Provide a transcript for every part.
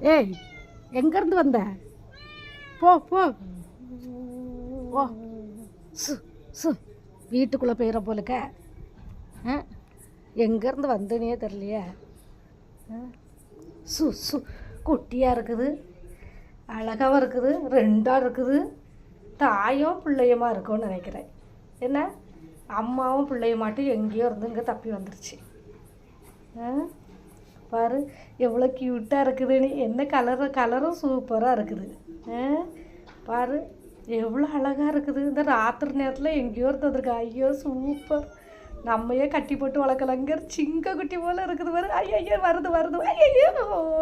ஏய் எங்கேருந்து வந்த? போ போ. ஓ. சு சு. வீட்டுக்குள்ளே போயிட போலுக்க. ஆ? எங்கேருந்து வந்தனே தெரியலையே. சு சு. குட்டியாக இருக்குது. அழகாவும் இருக்குது. ரெண்டாக இருக்குது. தாயோ பிள்ளையுமா இருக்கும்னு நினைக்கிறேன். என்ன? அம்மாவும் பிள்ளைய மாட்டும் எங்கேயோ இருந்து இங்கே தப்பி வந்துருச்சு. ஆ? பாரு எவ்வளோ க்யூட்டாக இருக்குதுன்னு. என்ன கலரு கலரும் சூப்பராக இருக்குது. பாரு எவ்வளோ அழகாக இருக்குது. இந்த ராத்திரி நேரத்தில் எங்கேயோ இருந்ததுருக்கு ஐயோ சூப்பர் நம்மையே கட்டி போட்டு வளர்க்கலாங்க சிங்க குட்டி போல் இருக்குது பாரு. ஐயோ வருது வருது. ஐயோ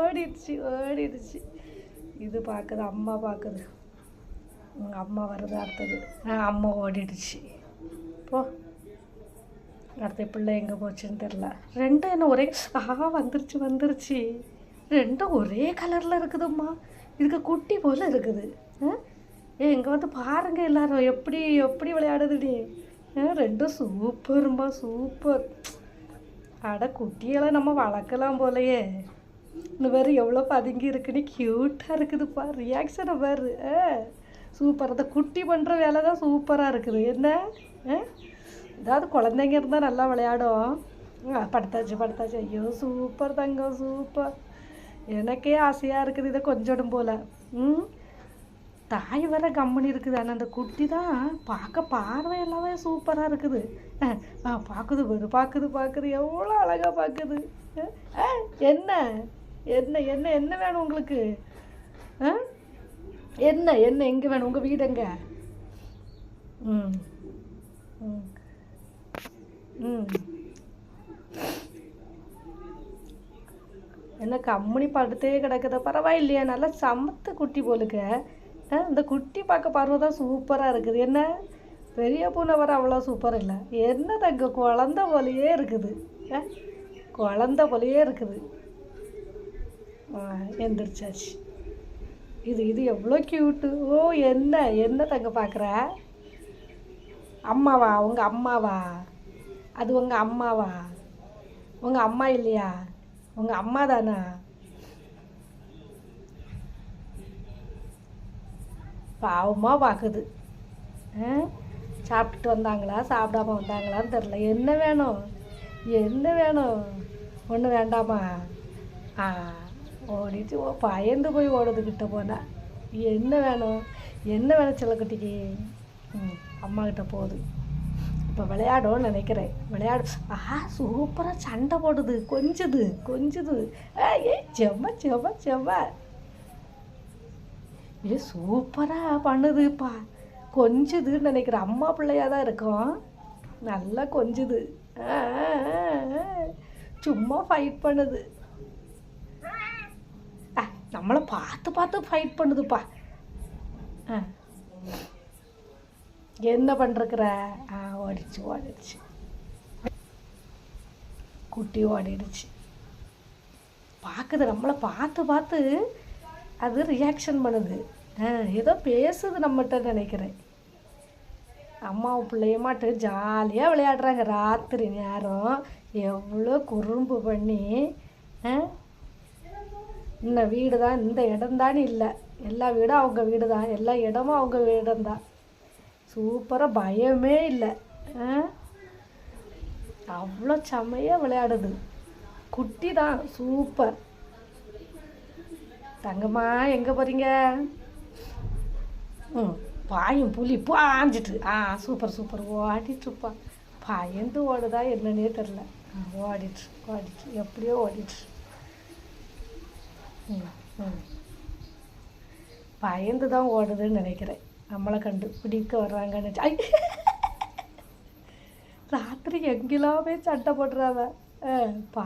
ஓடிடுச்சு ஓடிடுச்சு. இது பார்க்குது அம்மா பார்க்குது உங்கள் அம்மா வருது அடுத்தது. அம்மா ஓடிடுச்சு. போ. அடுத்த பிள்ளை எங்கே போச்சுன்னு தெரில ரெண்டும் என்ன ஒரே ஆஹா வந்துருச்சு வந்துருச்சு. ரெண்டும் ஒரே கலரில் இருக்குதும்மா. இதுக்கு குட்டி போல் இருக்குது. ஏ இங்கே வந்து பாருங்கள் எல்லாரும் எப்படி எப்படி விளையாடுதுடி ஆ, ரெண்டும் சூப்பரும்பா சூப்பர். அட குட்டியெல்லாம் நம்ம வளர்க்கலாம் போலையே. இன்னும் வேறு எவ்வளோ பதுங்கி இருக்குன்னு க்யூட்டாக இருக்குதுப்பா. ரியாக்ஷனை பாரு. ஆ. சூப்பர். அந்த குட்டி பண்ணுற வேலை தான் சூப்பராக இருக்குது. என்ன? ஆ? ஏதாவது குழந்தைங்க இருந்தால் நல்லா விளையாடும். படுத்தாச்சு படுத்தாச்சு. ஐயோ சூப்பர் தங்கம் சூப்பர் எனக்கே ஆசையாக இருக்குது இதை கொஞ்சம் போல். ம்? தாய் வர கம்பெனி இருக்குது. ஆனால் அந்த குட்டி தான் பார்க்க பார்வை எல்லாமே சூப்பராக இருக்குது. ஆ, பார்க்குது பாரு பார்க்குது பார்க்குது. எவ்வளோ அழகாக பார்க்குது. ஆ, என்ன? என்ன என்ன என்ன வேணும் உங்களுக்கு? என்ன என்ன எங்கே வேணும்? உங்கள் வீடு எங்கே? ம் ம். என்ன கம்முனி படுத்தே கிடக்குது. பரவாயில்லையா நல்லா சமத்து குட்டி போலுக்க. ஆ, இந்த குட்டி பார்க்க பார்வை தான் சூப்பராக இருக்குது. என்ன? பெரிய பூனை வர அவ்வளோ சூப்பர் இல்லை. என்ன தங்க குழந்த போலையே இருக்குது. ஆ, குழந்த போலையே இருக்குது. ஆ, எந்திரிச்சாச்சு. இது இது எவ்வளோ க்யூட்டு ஓ என்ன? என்ன தங்க பார்க்குற? அம்மாவா? உங்கள் அம்மாவா? அது உங்கள் அம்மாவா? உங்கள் அம்மா இல்லையா? உங்கள் அம்மா தானா? பாவமாக பார்க்குது சாப்பிட்டுட்டு வந்தாங்களா? சாப்பிடாம வந்தாங்களான்னு தெரில என்ன வேணும்? என்ன வேணும்? ஒன்று வேண்டாமா? ஆ ஓடிட்டு ஓ பயந்து போய் ஓடுது கிட்ட போனா என்ன வேணும்? என்ன வேணும் செல்லக்குட்டிக்கு ம் அம்மா கிட்ட போகுது. இப்போ விளையாடும்னு நினைக்கிறேன். விளையாடு ஆஹா சூப்பராக சண்டை போடுது. கொஞ்சுது கொஞ்சுது. ஆ, ஏ செம்ம செம்ம செம்ம ஏ சூப்பராக பண்ணுதுப்பா. கொஞ்சுதுன்னு நினைக்கிறேன். அம்மா பிள்ளையாக தான் இருக்கும். நல்லா கொஞ்சுது. சும்மா ஃபைட் பண்ணுது. ஆ, நம்மளை பார்த்து பார்த்து ஃபைட் பண்ணுதுப்பா. ஆ. என்ன பண்ணுறக்குற ஆ. ஓடிடுச்சு ஓடிடுச்சு குட்டி ஓடிடுச்சு பார்க்குது நம்மளை பார்த்து பார்த்து அது ரியாக்ஷன் பண்ணுது ஆ ஏதோ பேசுது நம்மகிட்ட நினைக்கிறேன் அம்மாவும் பிள்ளையமாட்டு ஜாலியாக விளையாடுறாங்க ராத்திரி நேரம் எவ்வளோ குறும்பு பண்ணி ஆ இந்த வீடு தான் இந்த இடம்தான்னு இல்லை எல்லா வீடும் அவங்க வீடு தான் எல்லா இடமும் அவங்க இடம்தான் சூப்பராக பயமே இல்லை அவ்வளோ செமையாக விளையாடுது. குட்டி தான் சூப்பர் தங்கம்மா எங்கே போகிறீங்க ம் பாயும் புலி பாஞ்சிட்டு. ஆ சூப்பர் சூப்பர் ஓடிட்டுருப்பா பயந்து ஓடுதா என்னன்னே தெரில ஓடிட்டு ஓடிட்டு எப்படியோ ஓடிட்டு. ம் ம். பயந்து தான் ஓடுதுன்னு நினைக்கிறேன். நம்மளை கண்டு பிடிக்க வர்றாங்கன்னு ஐ ராத்திரி எங்கெல்லாமே சண்டை போடுறாவ ஆ, பா